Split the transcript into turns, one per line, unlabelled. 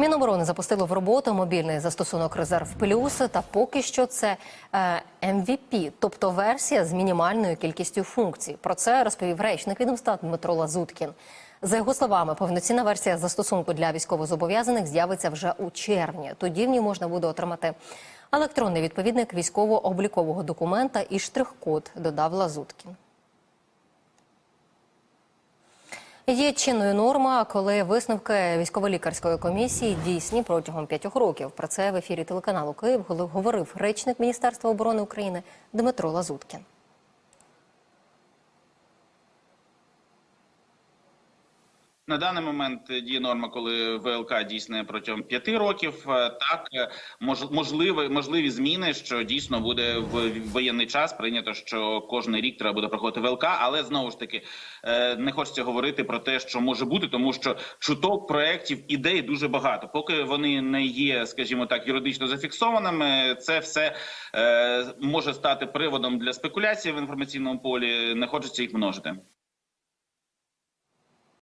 Міноборони запустило в роботу мобільний застосунок Резерв Плюс. Та поки що це е, MVP, тобто версія з мінімальною кількістю функцій. Про це розповів речник відомства Дмитро Лазуткін. За його словами, повноцінна версія застосунку для військовозобов'язаних з'явиться вже у червні. Тоді в ній можна буде отримати електронний відповідник військово-облікового документа і штрих-код, додав Лазуткін. Є чинною норма, коли висновки військово-лікарської комісії дійсні протягом п'ятьох років. Про це в ефірі телеканалу Київ говорив речник Міністерства оборони України Дмитро Лазуткін.
На даний момент діє норма, коли ВЛК дійсне протягом п'яти років. Е, Так е, мож, можливі, можливі зміни, що дійсно буде в воєнний час. Прийнято, що кожен рік треба буде проходити ВЛК, але знову ж таки е, не хочеться говорити про те, що може бути, тому що чуток проєктів, ідей дуже багато. Поки вони не є, скажімо так, юридично зафіксованими, це все може стати приводом для спекуляції в інформаційному полі. Не хочеться їх множити.